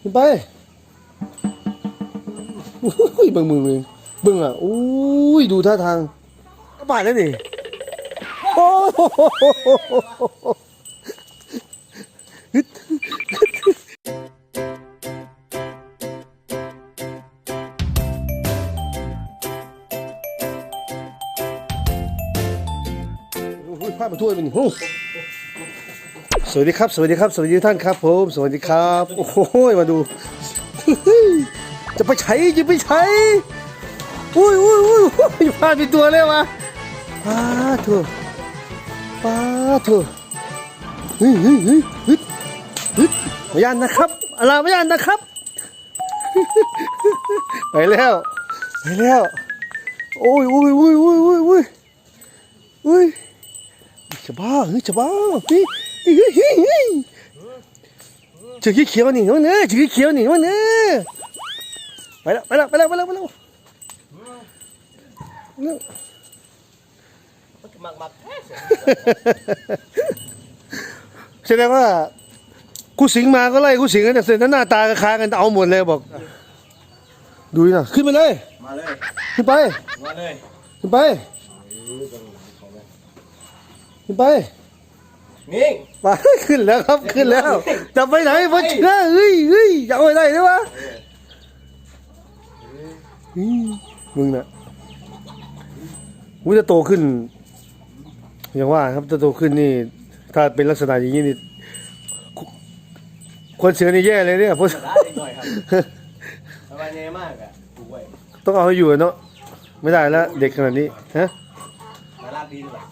ขึ้นไปอุ้ยเบิ่งมือมึงเบิ่งอะอุ้ยดูท่าทางก็บาดแล้วนี่โอ้โหฮึดอุ้ยพลาดมาถ้วยไปนี่โอ้ สวัสดีครับ สวัสดีครับ สวัสดีท่านครับผม สวัสดีครับ โอ้โหมาดู จะไปใช้จะไปใช้อุ้ยอุ้ยอุ้ยอุ้ยพลาดไปตัวเลยวะป้าเถอะป้าเถอะเฮ้ยเฮ้ยเฮ้ยเฮ้ยเฮ้ยไม่ยันนะครับอะไรไม่ยันนะครับ ไปแล้วไปแล้วโอ้ยโอ้ยโอ้ยโอ้ยโอ้ยโอ้ยโอ้ยจะบ้าเฮ้ยจะบ้าเฮ้ยเฮ้ยเฮ้ยเฮ้ยเจอขี้เขียวนี่วะเนี่ยเจอขี้เขียวนี่วะเนี่ยไปแล้วไปแล้วไปแล้วไปแล้วไปแล้วแท้แสดงว่ากูสิงมาก็ไล่กูสิงกันแต่เสร็จหน้าตาคล้ายกันเอาหมดเลยบอก ดูนะขึ้นไปเลย มาเลย ขึ้นไปมาเลยขึ้นไปขึ้นไป นิ่งไปขึ้นแล้วครับขึ้นแล้วจะไปไหนวะเชื่อเฮ้ยเฮ้ยจะเอาไปไหนได้วะอืมมึงน่ะวุ้จะโตขึ้นอย่างว่าครับจะโตขึ้นนี่ ถ้าเป็นลักษณะอย่างนี้นี่คุคนเสือนี่แย่เลยเนี่ยเพราะร้านนิดหน่อยครับสบายเนมากอะดูไว้ต้องเอาให้อยู่อะเนาะไม่ได้แล้วเด็กขนาดนี้ฮะมาลากดีด้วย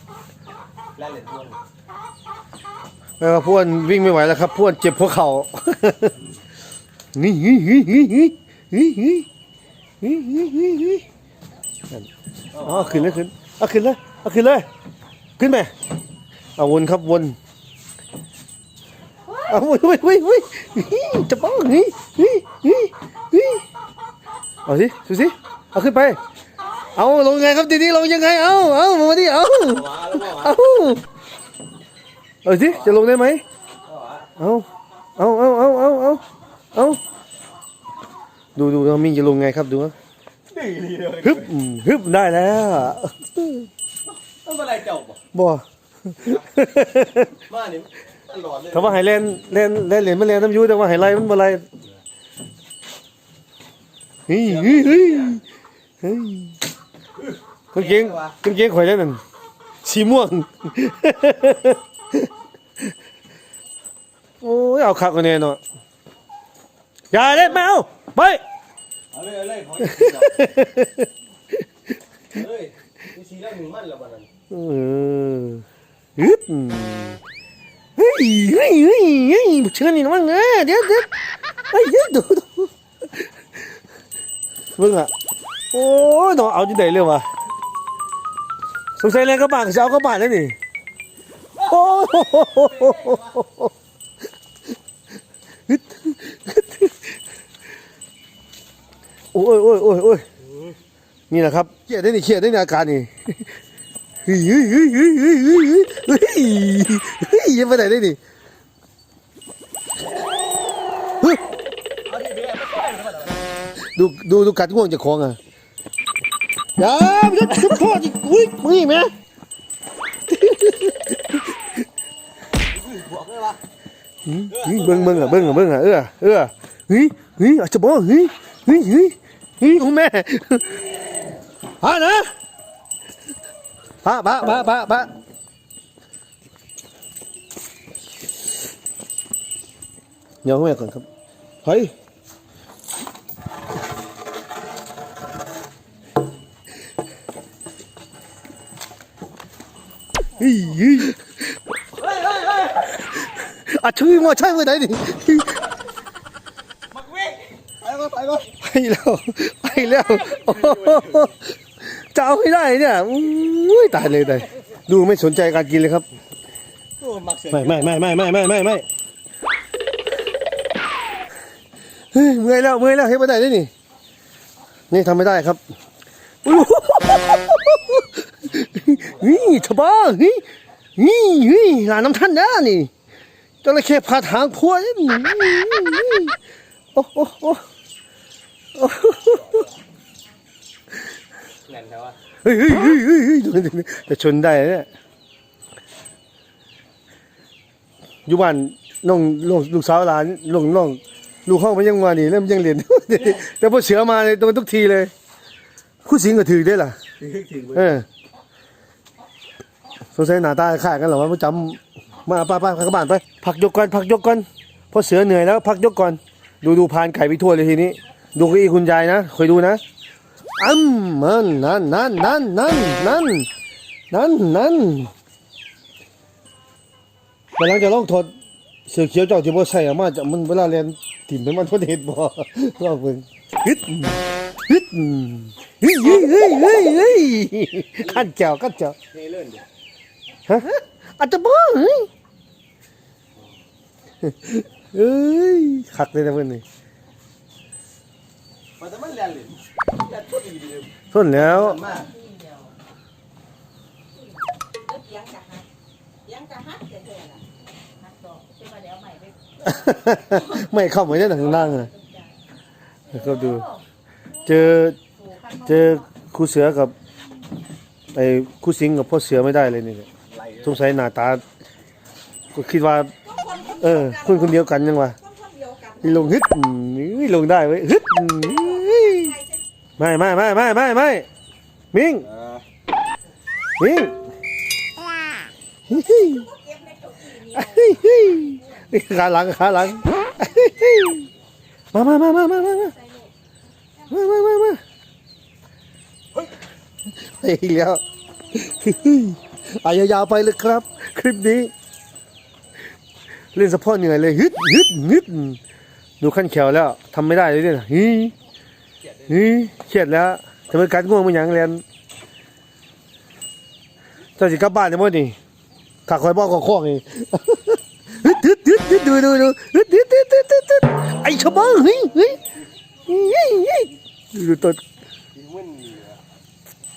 แล่นเหรียญทวน แม่ว่าพวนวิ่งไม่ไหวแล้วครับพวนเจ็บหัวเข่านี่เฮ้ยเฮ้ยเฮ้ยเฮ้ยเฮ้ยเฮ้ยเฮ้ยเฮ้ยเฮ้ยเฮ้ยอ๋อขึ้นเลยขึ้นเอาขึ้นเลยเอาขึ้นเลย ขึ้นไปเอาวนครับวนเอาวนเฮ้ยเฮ้ยเฮ้ยเฮ้ยจะบ้าเฮ้ยเฮ้ยเฮ้ยเฮ้ยเอาสิดูสิเอาขึ้นไป เอาลงยังไงครับทีนี้ลงยังไง เอาเอามาดิเอาเอา เอาสิจะลงได้ไหมเอาเอาเอาเอาเอาเอาเอาดูดูน้องมิ่งจะลงไงครับดูนะดีดีเลยฮึบอืมฮึบได้แล้วต้องอะไรเจ้าบ่บ่มานี่ตลอดเลยถ้าว่าไฮแลนด์แลนด์แลนด์เหรียญมันแลนด์น้ำยูแต่ว่าไฮไลท์มันบ่ไรเฮ้ยเฮ้ยเฮ้ยเฮ้ยกางเกงกางเกงข่อยได้นั่นสีม่วง โอ้ยเอาคักกว่าแน่เนาะอย่าเล่นไม่เอาไปเอาเลยเอาเลยขอเฮ้ยมีสีแล้วหนึ่งมันแล้ววันนั้นเออฮึดเฮ้ยเฮ้ยเฮ้ยเฮ้ยเชื่อนี่นะมั้งเอ้ยเดี๋ยวเดี๋ยวเฮ้ยเดี๋ยวดูดูเบิ่งอะโอ้ยน้องเอาจังไดเลยวะสงสัยแรงกระบะจะเอากระบะแล้วนี่ โอ้ยโอ้ยโอ้ยโอ้ยนี่นะครับเขียดได้นี่เขียดได้นี่อาการนี่เฮ้ยเฮ้ยเฮ้ยเฮ้ยเฮ้ยเฮ้ยเฮ้ยยังไปไหนได้นี่ดูดูดูกัดง่วงจะคลองอะยามจะทุบโทษอีกอุ้ยมึงอีกไหม เฮ้ยเบิ้งเบิ้งอะเบิ้งอะเบิ้งอะเออเออเฮ้ยเฮ้ยอาจจะบอกเฮ้ยเฮ้ยเฮ้ยเฮ้ยคุณแม่พานะพาพาพาพาพาเดี๋ยวคุณแม่ก่อนครับเฮ้ยเฮ้ยเฮ้ย เฮ้ยเฮ้ยเฮ้ย อะชื่อมาใช่ไหมไหนดิมักวิ่งไปก่อนไปก่อนไปแล้วไปแล้วโอ้โหจะเอาให้ได้เนี่ยอุ้ยตายเลยตายดูไม่สนใจการกินเลยครับโอ้มักเสือไม่ไม่ไม่ไม่ไม่ไม่ไม่ไม่เฮ้ยเมื่อยแล้วเมื่อยแล้วเฮ้ยไม่ได้เลยนี่นี่ทำไม่ได้ครับอุ๊ยนี่ชะบ้าเฮ้ยนี่เฮ้ยหลานน้ำท่านนะนี่ จระเข้ผ่าทางพัวโอ้โอ้โอ้แน่นใช่ปะเฮ้ยเฮ้ยเฮ้ยเฮ้ยเฮ้ยจะชนได้เนี่ยอยู่บ้านน้องลูกลูกสาวหลานลูกน้องลูกห้องมันยังมานี่เริ่มยังเรียนแต่พอเสือมาเลยโดนทุกทีเลยคู่สิงก็ถือได้ล่ะเออสงสัยหน้าตาคล้ายกันเหรอวะประจำ มาป้าป้าเข้าบ้านไปพักยกก่อนพักยกก่อนพอเสือเหนื่อยแล้วพักยกก่อน ดูดูพานไก่ไปทั่วเลยทีนี้ ดูเก้าอี้คุณยายนะคอยดูนะอ้ำมันนั่นนั่นนั่นนั่นนั่นนั่นนั่นกำลังจะลองถอดเสือเขียวเจ้าที่บ่ใส่ออกมาจะมันเวลาเรียนถิ่มเป็นมันทดเห็ดบ่ลองเบิ่งฮึดฮึดเฮ้ยเฮ้ยเฮ้ยเฮ้ยเฮ้ยขั้นแก้วขั้นแก้วเทเลื่อนดิฮะ อัตบ้าเฮ้ยเอ้ยคักเลยนะเพื่อนนี่ส้นแล้วไม่เข้ามาได้หนังนั่งอะก็ดู เจอเจอคู่เสือกับไอ้คู่สิงกับพ่อเสือไม่ได้เลยนี่ สงสัยหน้าตาก็คิดว่าคนคนเออคนคนเดียวกันยังวะที่ลงฮึดนี่ลงได้เว้ยฮึดไม่ไม่ไม่ไม่ไม่ไม่มิงมิงเก็บในเก้าอี้นี่ขาหลังขาหลังมามามามามามามามามามามาเฮ้ยแล้ว อายยาวไปเลยครับ คลิปนี้ เล่นสะโพกเหนื่อยเลยฮึดฮึดฮึดดูขั้นแขวแล้วทำไม่ได้เลยเนี่ยฮึฮึเครียดแล้วจะไปกัดง่วงมันหยังเรียนเจ้าสิกลับบ้านจะมั้นี่ถ้าคอยบอกก็ข้องเองฮึดฮึดฮึดฮึดดูดูดูฮึดฮึดฮึดฮึดฮึดไอ้ชาวบ้านเฮ้ยเฮ้ยเฮ้ยดูตัว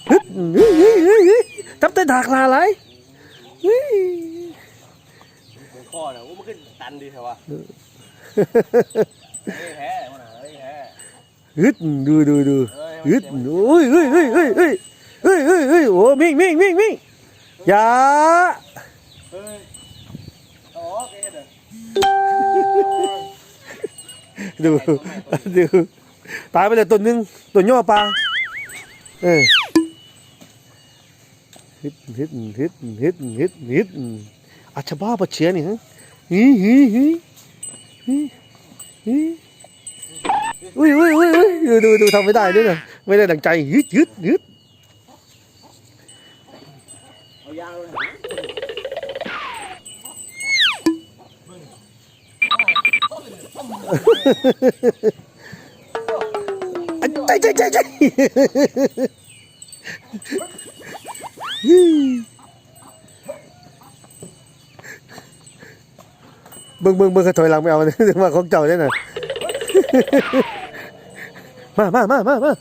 กินมึนนี่อะฮึดเฮ้ยเฮ้ยเฮ้ยเฮ้ยทับเต้นถากลาไรข้อเนี่ยโอ้มันขึ้นตันดีใช่ปะเฮ้ยแท้มันเฮ้ยแท้ฮึดดูดูดูฮึดโอ้ยเฮ้ยเฮ้ยเฮ้ยเฮ้ยเฮ้ยเฮ้ยเฮ้ยโอ้มิ่งมิ่งมิ่งมิ่งอย่าเฮ้ยอ๋อเกดดูดูตายไปเลยตัวหนึงตัวย่อปลาเออ hit hit hit hit hit hit अच्छा बा बच्चे नहीं hả? Hí hí hí. Hí hí, ui ui ui ui. Đu đu thằng mấy đại nữa nè. Mấy đây đằng trai hít hít hít. Anh chạy chạy chạy chạy. เบิ่งเบิ่งเบิ่งเขาถอยหลังไม่เอาเลยมาของเจ้าได้น่ะมามามามามา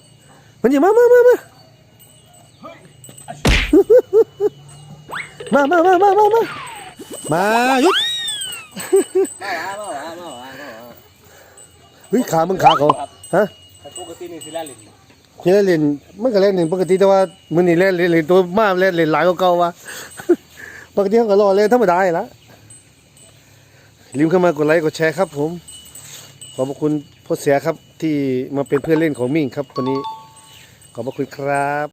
มันอย่ามามามามามามามามามามามาหยุดเฮ้ยขามึงขาเขาฮะปกตินี่สิแลลิน เล่นเล่นมันก็เล่นเล่งปกติแต่ว่ามันนี่เล่นเล่นเล่นตัวมากเล่นเล่นหลายกว่าเก่าวะ ปกติเขาก็รอเล่นธรรมดาอยู่ละลืมเข้ามากดไลค์กดแชร์ครับ ผม ขอบพระคุณพ่อเสียครับที่มาเป็นเพื่อนเล่นของมิ่งครับวันนี้ ขอบพระคุณครับ